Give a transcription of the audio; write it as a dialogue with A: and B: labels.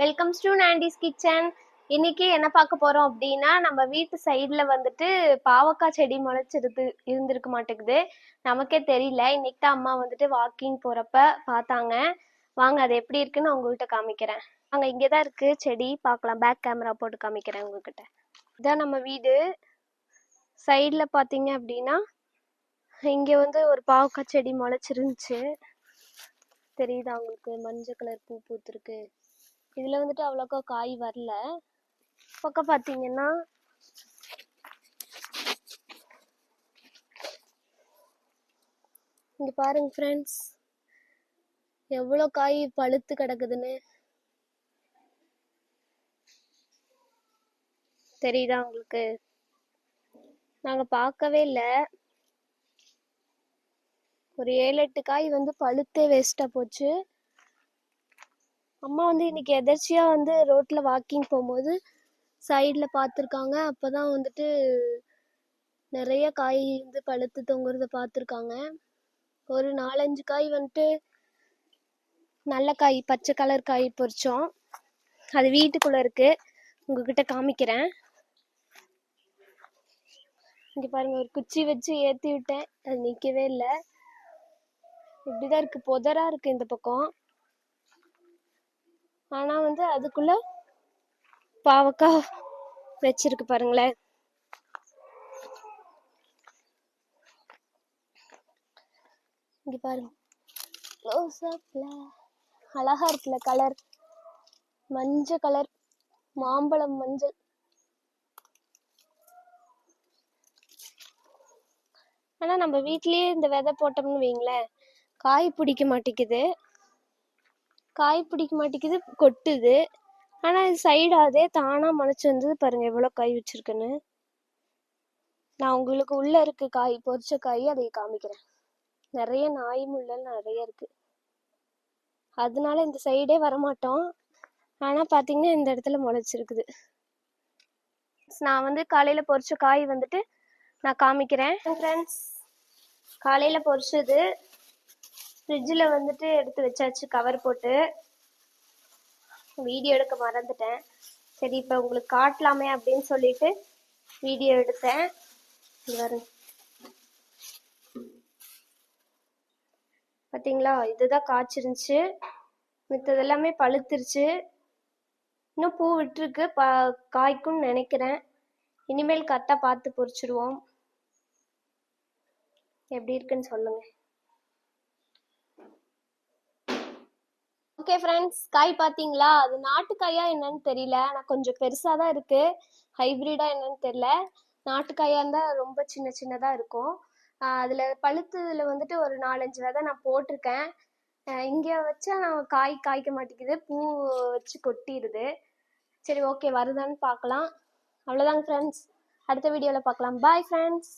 A: Welcome to நாண்டிஸ் kitchen இன்னைக்கு என்ன பார்க்க போறோம் அப்படின்னா நம்ம வீட்டு சைடில் வந்துட்டு பாவக்காய் செடி முளைச்சிருந்து இருந்திருக்க மாட்டேங்குது. நமக்கே தெரியல. இன்னைக்கு தான் அம்மா வந்துட்டு வாக்கிங் போறப்ப பார்த்தாங்க. வாங்க அது எப்படி இருக்குன்னு உங்ககிட்ட காமிக்கிறேன். அங்க இங்கே தான் இருக்கு செடி. பார்க்கலாம். பேக் கேமரா போட்டு காமிக்கிறேன் உங்ககிட்ட. இதான் நம்ம வீடு. சைடில் பார்த்தீங்க அப்படின்னா இங்கே வந்து ஒரு பாவக்காய் செடி முளைச்சிருந்துச்சு. தெரியுதா உங்களுக்கு? மஞ்சள் கலர் பூ பூத்துருக்கு. இதுல வந்துட்டு அவ்வளோக்கா காய் வரல. பக்கம் பார்த்தீங்கன்னா இங்க பாருங்க ஃப்ரெண்ட்ஸ் எவ்வளோ காய் பழுத்து கிடக்குதுன்னு. தெரியுதா உங்களுக்கு? நாங்க பார்க்கவே இல்லை. ஒரு ஏழு எட்டு காய் வந்து பழுத்தே வேஸ்டா போச்சு. அம்மா வந்து இன்னைக்கு எதர்ச்சியா வந்து ரோட்ல வாக்கிங் போகும்போது சைடில் பார்த்துருக்காங்க அப்போ தான் வந்துட்டு நிறைய காய் வந்து பழுத்து தொங்குறத பார்த்துருக்காங்க ஒரு நாலஞ்சு காய் வந்துட்டு நல்ல காய் பச்சை கலர் காய் பொறிச்சோம் அது வீட்டுக்குள்ளே இருக்குது உங்ககிட்ட காமிக்கிறேன். இங்கே பாருங்கள் ஒரு குச்சி வச்சு ஏற்றி விட்டேன். அது நிற்கவே இல்லை. இப்படி தான் இருக்குது புதராக இருக்குது இந்த பக்கம். ஆனால் வந்து அதுக்குள்ள பாவக்காய் வச்சிருக்கு பாருங்களேன். இங்கே பாருங்க. க்ளோஸ் அழகா இருக்குல்ல கலர் மஞ்சள் கலர் மாம்பழம் மஞ்சள். ஆனால் நம்ம வீட்லேயே இந்த விதை போட்டோம்னு வைங்களேன் காய் பிடிக்க மாட்டேங்குது. காய் பிடிக்க மாட்டேங்குது கொட்டுது. ஆனா இது சைடு அதே தானா முளைச்சு வந்தது பாருங்க எவ்வளவு காய் வச்சிருக்குன்னு. நான் உங்களுக்கு உள்ள இருக்கு காய் பொரிச்ச காய் அதை காமிக்கிறேன். நிறைய நாய் முள்ளல் நிறைய இருக்கு. அதனால இந்த சைடே வரமாட்டோம். ஆனா பாத்தீங்கன்னா இந்த இடத்துல முளைச்சிருக்குது. நான் வந்து காலையில பொரிச்ச காய் வந்துட்டு நான் காமிக்கிறேன். ஃப்ரெண்ட்ஸ் காலையில பொரிச்சது ஃப்ரிட்ஜில் வந்துட்டு எடுத்து வச்சாச்சு கவர் போட்டு. வீடியோ எடுக்க மறந்துட்டேன். சரி இப்போ உங்களுக்கு காட்டலாமே அப்படின்னு சொல்லிட்டு வீடியோ எடுத்தேன். வரும் பார்த்தீங்களா இதுதான் காய்ச்சிருந்துச்சு. மித்ததெல்லாமே பழுத்துருச்சு. இன்னும் பூ விட்டுருக்கு. பா காய்க்கும்னு நினைக்கிறேன். இனிமேல் கரெக்டாக பார்த்து பொரிச்சிடுவோம். எப்படி இருக்குன்னு சொல்லுங்கள் ஓகே ஃப்ரெண்ட்ஸ் காய் பார்த்தீங்களா? அது நாட்டுக்காயா என்னன்னு தெரியல. ஆனால் கொஞ்சம் பெருசாக தான் இருக்குது ஹைப்ரிடாக என்னன்னு தெரியல. நாட்டுக்காயாக இருந்தால் ரொம்ப சின்ன சின்னதாக இருக்கும். அதில் பழுத்ததில் வந்துட்டு ஒரு நாலஞ்சு விதை நான் போட்டிருக்கேன். இங்கே வச்சா நான் காய் காய்க்க மாட்டேங்குது. பூ வச்சு கொட்டிடுது. சரி ஓகே வருதான்னு பார்க்கலாம். அவ்வளோதாங்க ஃப்ரெண்ட்ஸ் அடுத்த வீடியோவில் பார்க்கலாம். Bye friends